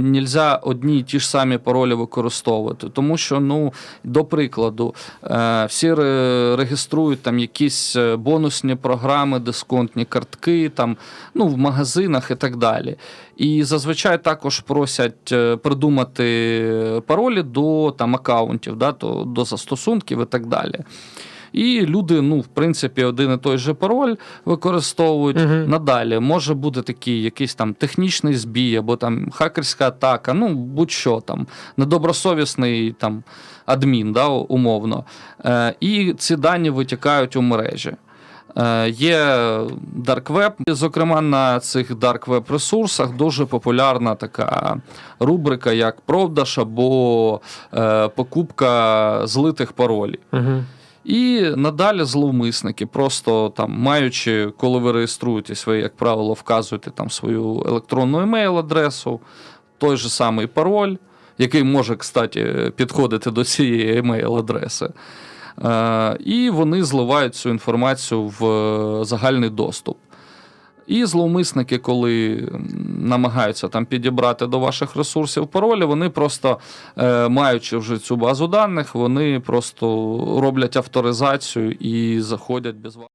Нельзя одні й ті ж самі паролі використовувати, тому що, ну, до прикладу, е, всі реєструють там якісь е, бонусні програми, дисконтні картки, там, ну, в магазинах і так далі. І зазвичай також просять е, придумати паролі до там, акаунтів, да, до застосунків і так далі. І люди, ну, в принципі, один і той же пароль використовують. Мгм. Надалі може бути такий якийсь там технічний збій, або там хакерська атака, ну будь-що там, недобросовісний там адмін, да, умовно. Е, і ці дані витікають у мережі. Е, Є Dark Web, зокрема, на цих Dark Web ресурсах дуже популярна така рубрика, як продаж або е, покупка злитих паролів. Угу. І надалі зловмисники, просто там маючи, коли ви реєструєтесь, ви, як правило, вказуєте там свою електронну емейл-адресу, той же самий пароль, який може, кстати, підходити до цієї емейл-адреси. Е, і вони зливають цю інформацію в е, загальний доступ. І зловмисники, коли намагаються там підібрати до ваших ресурсів паролі, вони просто, е, маючи вже цю базу даних, вони просто роблять авторизацію і заходять без вас.